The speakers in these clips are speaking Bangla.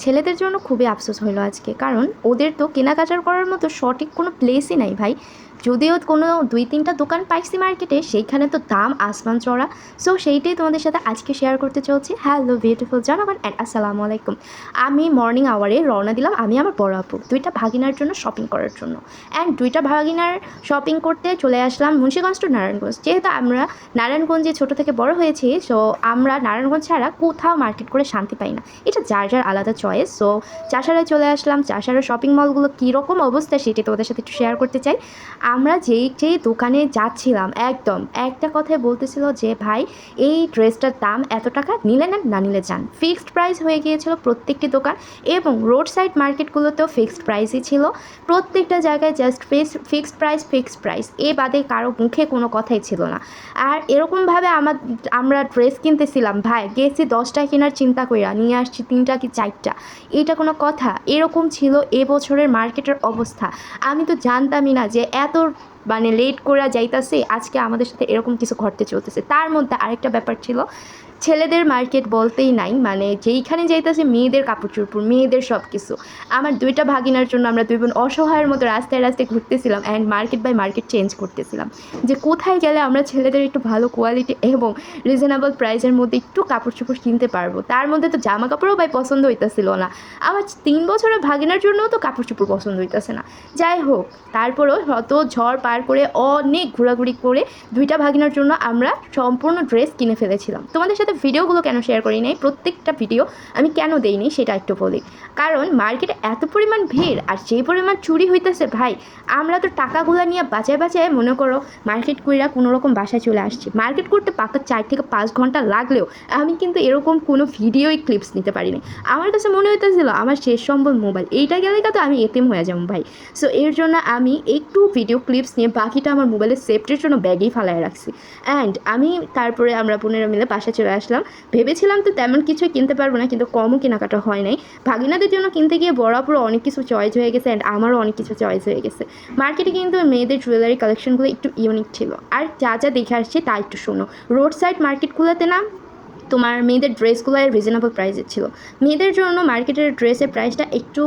ছেলেদের জন্য খুবই আফসোস হইল আজকে। কারণ ওদের তো কেনাকাটার করার মতো সঠিক কোনো প্লেসই নাই ভাই। যদিও কোনো দুই তিনটা দোকান পাইছি মার্কেটে, সেইখানে তো দাম, আসমান চড়া সো সেইটাই তোমাদের সাথে আজকে শেয়ার করতে চলছি। হ্যালো বিউটিফুল জনগণ অ্যান্ড আসসালামু আলাইকুম। আমি মর্নিং আওয়ারে রওনা দিলাম আমি আমার বড় আপু, দুইটা ভাগিনার জন্য শপিং করার জন্য। অ্যান্ড দুইটা ভাগিনার শপিং করতে চলে আসলাম মুন্সিগঞ্জ টু নারায়ণগঞ্জ। যেহেতু আমরা নারায়ণগঞ্জে ছোটো থেকে বড় হয়েছি সো আমরা নারায়ণগঞ্জ ছাড়া কোথাও মার্কেট করে শান্তি পাই না। এটা যার যার আলাদা চয়েস সো চাষারায় চলে আসলাম, চাষারা শপিং মলগুলো কীরকম অবস্থা সেটি তোমাদের সাথে একটু শেয়ার করতে চাই। আমরা যেই যেই দোকানে যাচ্ছিলাম, একদম একটা কথাই বলতেছিল যে, ভাই, এই ড্রেসটার দাম এত টাকা? নিলে নেন না নিলে যান। ফিক্সড প্রাইস হয়ে গিয়েছিল প্রত্যেকটি দোকান এবং রোড সাইড মার্কেটগুলোতেও ফিক্সড প্রাইসই ছিল। প্রত্যেকটা জায়গায় just fixed price fixed price এ বাদে কারও মুখে কোনো কথাই ছিল না। আর এরকমভাবে আমার, আমরা ড্রেস কিনতেছিলাম, ভাই, গেছি দশটা কেনার চিন্তা কইরা, নিয়ে আসছি তিনটা কি চারটা? এটা কোনো কথা। এরকম ছিল এবছরের মার্কেটের অবস্থা। আমি তো জানতামই না যে এত মানে লেট করা যাইতাছে, আজকে আমাদের সাথে এরকম কিছু ঘটতে চলতেছে। তার মধ্যে আরেকটা ব্যাপার ছিল ছেলেদের মার্কেট বলতেই নাই মানে যেইখানে যাইতেছে মেয়েদের কাপড় চোপড় মেয়েদের সব কিছু আমার দুইটা ভাগিনার জন্য আমরা দুই বোন অসহায়ের মতো রাস্তায় রাস্তায় ঘুরতেছিলাম and market by market change করতেছিলাম। যে কোথায় গেলে আমরা ছেলেদের একটু ভালো কোয়ালিটি এবং রিজনেবল প্রাইসের মধ্যে একটু কাপড় চোপড় কিনতে পারব, তার মধ্যে তো জামা কাপড়ও ভাই পছন্দ হইতেছিল না। আমার তিন বছরের ভাগিনার জন্যও তো কাপড় চোপড় পছন্দ হইতেছে না। যাই হোক, তারপরেও শত ঝড় পার করে অনেক ঘোরাঘুরি করে দুইটা ভাগিনার জন্য আমরা সম্পূর্ণ ড্রেস কিনে ফেলেছিলাম। তোমাদের সাথে ভিডিওগুলো কেন শেয়ার করি নাই? প্রত্যেকটা ভিডিও আমি কেন দেইনি সেটা একটু বলি। কারণ মার্কেটে এত পরিমাণ ভিড় আর সেই পরিমাণ চুরি হইতেছে ভাই, আমরা তো টাকাগুলো নিয়ে বাঁচায় বাঁচায় মনে করো মার্কেট কইরা কোনো রকম বাসায় চলে আসছি। মার্কেট করতে পাকা চার থেকে পাঁচ ঘণ্টা লাগলেও আমি কিন্তু এরকম কোনো ভিডিওই ক্লিপস নিতে পারিনি। আমার কাছে মনে হইতেছিল, আমার শেষ সম্বল মোবাইল এইটা গেলে তো আমি এতিম হয়ে যাব ভাই। সো এর জন্য আমি একটু ভিডিও ক্লিপস নিয়ে বাকিটা আমার মোবাইলের সেফটির জন্য ব্যাগেই ফালায় রাখছি। অ্যান্ড আমি তারপরে আমরা বোনেরা মিলে বাসা চলে আসলাম। ভেবেছিলাম তো তেমন কিছু কিনতে পারব না, কিন্তু কমও কেনাকাটা হয় নাই। ভাগিনাদের জন্য কিনতে গিয়ে বরাবর অনেক কিছু চয়েস হয়ে গেছে অ্যান্ড আমারও অনেক কিছু চয়েস হয়ে গেছে। মার্কেটে কিন্তু মেয়েদের জুয়েলারি কালেকশনগুলো একটু ইউনিক ছিল। আর যা যা দেখে আসছে তা একটু শোনো। রোড সাইড মার্কেটগুলোতে না তোমার মেয়েদের ড্রেসগুলো রিজনেবল প্রাইসের ছিল। মেয়েদের জন্য মার্কেটের ড্রেসের প্রাইসটা একটু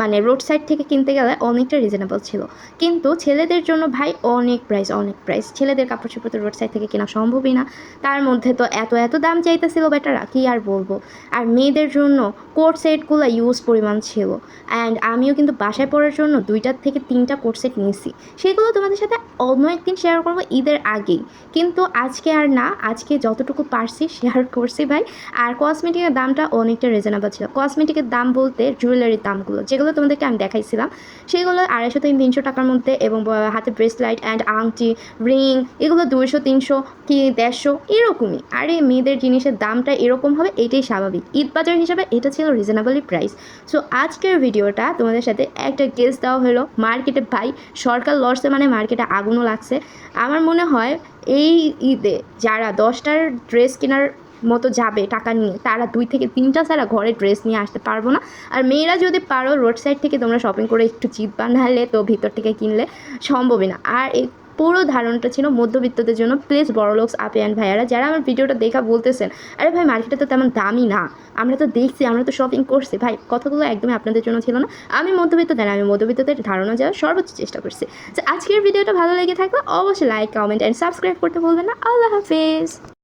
মানে রোড সাইড থেকে কিনতে গেলে অনেকটা রিজনেবল ছিল। কিন্তু ছেলেদের জন্য ভাই অনেক প্রাইস অনেক প্রাইস ছেলেদের কাপড় চোপড় তো রোড সাইড থেকে কেনা সম্ভবই না। তার মধ্যে তো এত এত দাম চাইতেছিল বেটারা, কি আর বলব? আর মেয়েদের জন্য কোট সেটগুলো ইউজ পরিমাণ ছিল। অ্যান্ড আমিও কিন্তু বাসায় পড়ার জন্য দুইটার থেকে তিনটা কোট সেট নিয়েছি। সেগুলো তোমাদের সাথে অন্য একদিন শেয়ার করব ঈদের আগেই। কিন্তু আজকে আর না, আজকে যতটুকু পারছি শেয়ার করছি ভাই। আর কসমেটিকের দামটা অনেকটা রিজনেবল ছিল। কসমেটিকের দাম বলতে জুয়েলারির দামগুলো, যেগুলো তোমাদেরকে আমি দেখাইছিলাম। সেগুলো আড়াইশো থেকে তিনশো টাকার মধ্যে এবং হাতে ব্রেসলাইট অ্যান্ড আংটি রিং এগুলো দুইশো, তিনশো কি দেড়শো, এরকমই। আর, মেয়েদের জিনিসের দামটা এরকম হবে, এটাই স্বাভাবিক। ঈদ বাজার হিসাবে এটা ছিল রিজনেবলই প্রাইস সো আজকের ভিডিওটা তোমাদের সাথে একটা গেস দেওয়া হলো মার্কেটে ভাই, সরকার লড়ছে মানে মার্কেটে আগুনও লাগছে। আমার মনে হয় এই ঈদে যারা দশটার ড্রেস কেনার মতো যাবে টাকা নিয়ে, তারা দুই থেকে তিনটা ছাড়া ঘরে ড্রেস নিয়ে আসতে পারব না। আর মেয়েরা যদি পারো রোড সাইড থেকে তোমরা শপিং করে একটু চিপ বান্ধালে তো ভিতর থেকে কিনলে সম্ভবই না। আর এই পুরো ধারণটা ছিল মধ্যবিত্তদের জন্য। প্লিজ বড় লোকস আপে অ্যান্ড ভাইয়ারা, যারা আমার ভিডিওটা দেখা বলতেছেন, আরে ভাই, মার্কেটে তো তেমন দামই না। আমরা তো দেখছি, আমরা তো শপিং করছি। ভাই, কথাগুলো একদমই আপনাদের জন্য ছিল না। আমি মধ্যবিত্ত দেন আমি মধ্যবিত্তদের ধারণা যাওয়ার সর্বোচ্চ চেষ্টা করছি। যে আজকের ভিডিওটা ভালো লেগে থাকলে অবশ্যই লাইক কমেন্ট অ্যান্ড সাবস্ক্রাইব করতে বলবেন না। আল্লাহ হাফেজ!